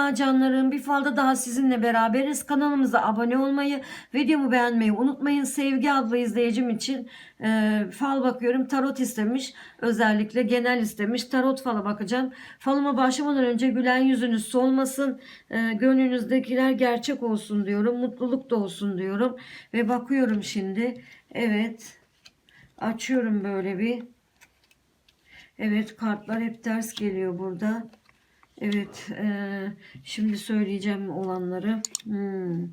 Merhaba. Bir falda daha sizinle beraberiz. Kanalımıza abone olmayı, videomu beğenmeyi unutmayın. Sevgi adlı izleyicim için e, fal bakıyorum. Tarot istemiş. Özellikle genel istemiş. Tarot fala bakacağım. Falıma başlamadan önce gülen yüzünüz solmasın. E, gönlünüzdekiler gerçek olsun diyorum. Mutluluk da olsun diyorum. Ve bakıyorum şimdi. Evet. Açıyorum böyle bir. Evet kartlar hep ters geliyor burada. Evet, eee, şimdi söyleyeceğim olanları. Hmm.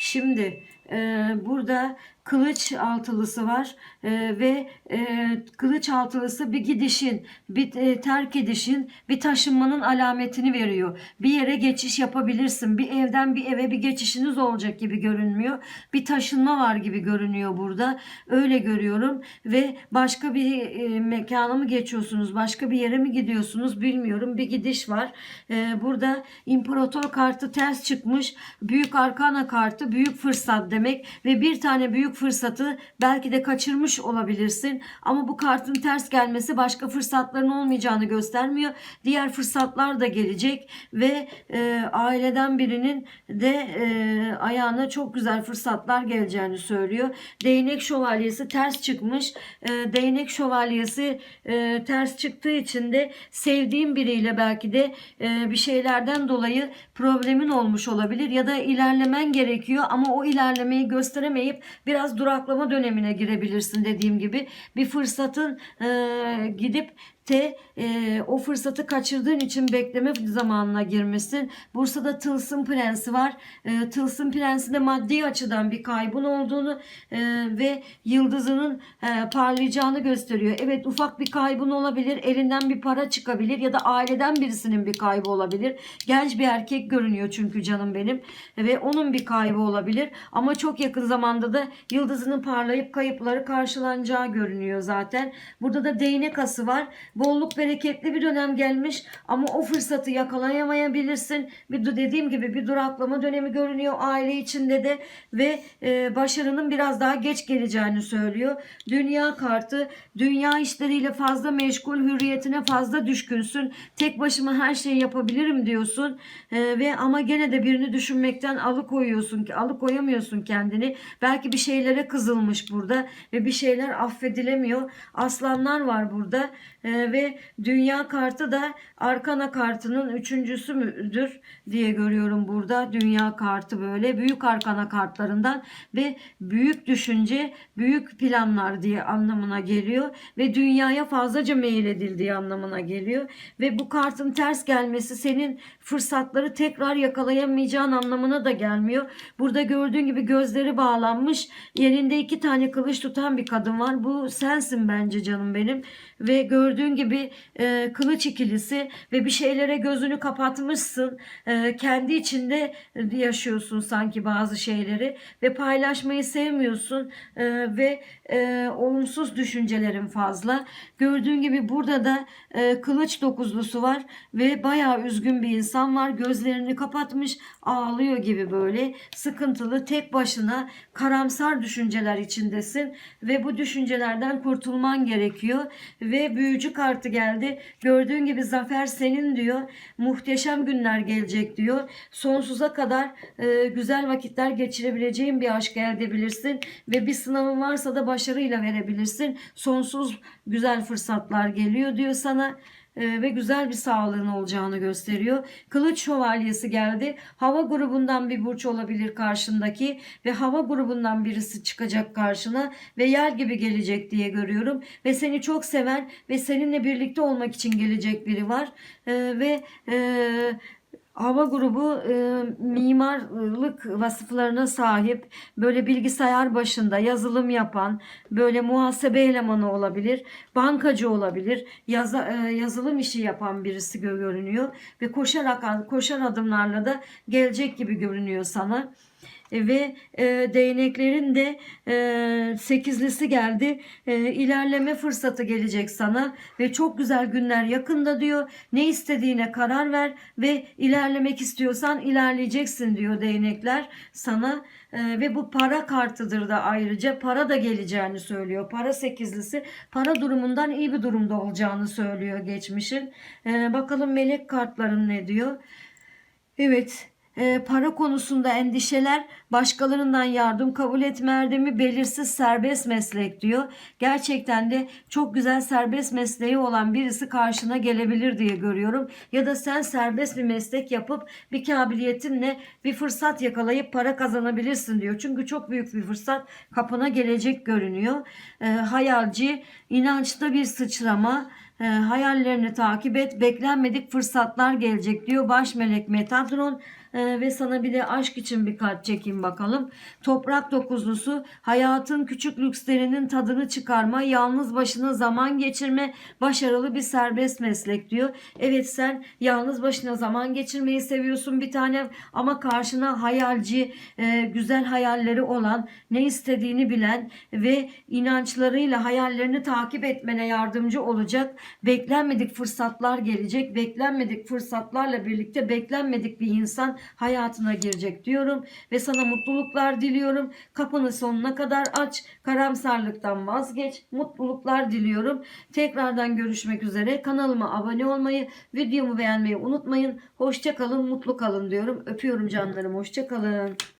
Şimdi eee, burada kılıç altılısı var Eee, ve eee, kılıç altılısı bir gidişin, bir e, terk edişin, bir taşınmanın alametini veriyor. Bir yere geçiş yapabilirsin. Bir evden bir eve bir geçişiniz olacak gibi görünmüyor. Bir taşınma var gibi görünüyor burada. Öyle görüyorum ve başka bir e, mekana mı geçiyorsunuz, başka bir yere mi gidiyorsunuz bilmiyorum. Bir gidiş var. Ee, burada imparator kartı ters çıkmış. Büyük arkana kartı büyük fırsat demek ve bir tane büyük fırsatı belki de kaçırmış olabilirsin. Ama bu kartın ters gelmesi başka fırsatların olmayacağını göstermiyor. Diğer fırsatlar da gelecek ve e, aileden birinin de e, ayağına çok güzel fırsatlar geleceğini söylüyor. Değnek şövalyesi ters çıkmış. E, değnek şövalyesi e, ters çıktığı için de sevdiğin biriyle belki de e, bir şeylerden dolayı problemin olmuş olabilir ya da ilerlemen gerekiyor ama o ilerlemeyi gösteremeyip biraz duraklama dönemine girebilirsin dediğim gibi. Bir fırsatın e, gidip te e, o fırsatı kaçırdığın için bekleme zamanına girmişsin. Bursa'da Tılsım Prensi var. E, Tılsım Prensi de maddi açıdan bir kaybın olduğunu e, ve yıldızının e, parlayacağını gösteriyor. Evet ufak bir kaybın olabilir. Elinden bir para çıkabilir ya da aileden birisinin bir kaybı olabilir. Genç bir erkek görünüyor çünkü canım benim ve onun bir kaybı olabilir. Ama çok yakın zamanda da yıldızının parlayıp kayıpları karşılanacağı görünüyor zaten. Burada da değnek ası var. Bolluk bereketli bir dönem gelmiş ama o fırsatı yakalayamayabilirsin. Bir dediğim gibi bir duraklama dönemi görünüyor aile içinde de ve e, başarının biraz daha geç geleceğini söylüyor. Dünya kartı dünya işleriyle fazla meşgul, hürriyetine fazla düşkünsün. Tek başıma her şeyi yapabilirim diyorsun. E, ve ama gene de birini düşünmekten alıkoyuyorsun ki alıkoyamıyorsun kendini. Belki bir şeylere kızılmış burada ve bir şeyler affedilemiyor. Aslanlar var burada. E, ve dünya kartı da arkana kartının üçüncüsü müdür diye görüyorum burada. Dünya kartı böyle büyük arkana kartlarından ve büyük düşünce, büyük planlar diye anlamına geliyor ve dünyaya fazlaca meyil edildiği anlamına geliyor ve bu kartın ters gelmesi senin fırsatları tekrar yakalayamayacağın anlamına da gelmiyor. Burada gördüğün gibi gözleri bağlanmış, yerinde iki tane kılıç tutan bir kadın var. Bu sensin bence canım benim ve gördüğün gibi e, kılıç ikilisi ve bir şeylere gözünü kapatmışsın. E, kendi içinde yaşıyorsun sanki bazı şeyleri ve paylaşmayı sevmiyorsun e, ve e, olumsuz düşüncelerin fazla. Gördüğün gibi burada da e, kılıç dokuzlusu var ve bayağı üzgün bir insan var. Gözlerini kapatmış ağlıyor gibi böyle sıkıntılı tek başına karamsar düşünceler içindesin ve bu düşüncelerden kurtulman gerekiyor ve büyücü kartı geldi. Gördüğün gibi zafer senin diyor. Muhteşem günler gelecek diyor. Sonsuza kadar e, güzel vakitler geçirebileceğin bir aşk elde edebilirsin ve bir sınavın varsa da başarıyla verebilirsin. Sonsuz güzel fırsatlar geliyor diyor sana ve güzel bir sağlığın olacağını gösteriyor. Kılıç şövalyesi geldi. Hava grubundan bir burç olabilir karşındaki ve hava grubundan birisi çıkacak karşına ve yer gibi gelecek diye görüyorum. Ve seni çok seven ve seninle birlikte olmak için gelecek biri var. E, ve e, Hava grubu e, mimarlık vasıflarına sahip, böyle bilgisayar başında yazılım yapan, böyle muhasebe elemanı olabilir, bankacı olabilir, yaza, e, yazılım işi yapan birisi gö- görünüyor ve koşarak koşar adımlarla da gelecek gibi görünüyor sana. E, ve e, değneklerin de e, sekizlisi geldi. E, ilerleme fırsatı gelecek sana ve çok güzel günler yakında diyor. Ne istediğine karar ver ve ilerlemek istiyorsan ilerleyeceksin diyor değnekler sana. E, ve bu para kartıdır da ayrıca para da geleceğini söylüyor. Para sekizlisi para durumundan iyi bir durumda olacağını söylüyor geçmişin. E, bakalım melek kartların ne diyor? Evet, e, para konusunda endişeler, başkalarından yardım kabul etme erdemi, belirsiz serbest meslek diyor. Gerçekten de çok güzel serbest mesleği olan birisi karşına gelebilir diye görüyorum. Ya da sen serbest bir meslek yapıp bir kabiliyetinle bir fırsat yakalayıp para kazanabilirsin diyor. Çünkü çok büyük bir fırsat kapına gelecek görünüyor. E, hayalci, inançta bir sıçrama, e, hayallerini takip et. Beklenmedik fırsatlar gelecek diyor. Baş melek Metatron e, ve sana bir de aşk için bir kart çekeyim bakalım. Toprak dokuzlusu hayatın küçük lükslerinin tadını çıkarma, yalnız başına zaman geçirme, başarılı bir serbest meslek diyor. Evet sen yalnız başına zaman geçirmeyi seviyorsun bir tane ama karşına hayalci, e, güzel hayalleri olan, ne istediğini bilen ve inançlarıyla hayallerini takip etmene yardımcı olacak beklenmedik fırsatlar gelecek. Beklenmedik fırsatlarla birlikte beklenmedik bir insan hayatına girecek diyorum ve sana mutluluklar diliyorum. Kapını sonuna kadar aç. Karamsarlıktan vazgeç. Mutluluklar diliyorum. Tekrardan görüşmek üzere. Kanalıma abone olmayı, videomu beğenmeyi unutmayın. Hoşça kalın, mutlu kalın diyorum. Öpüyorum canlarım. Hoşça kalın.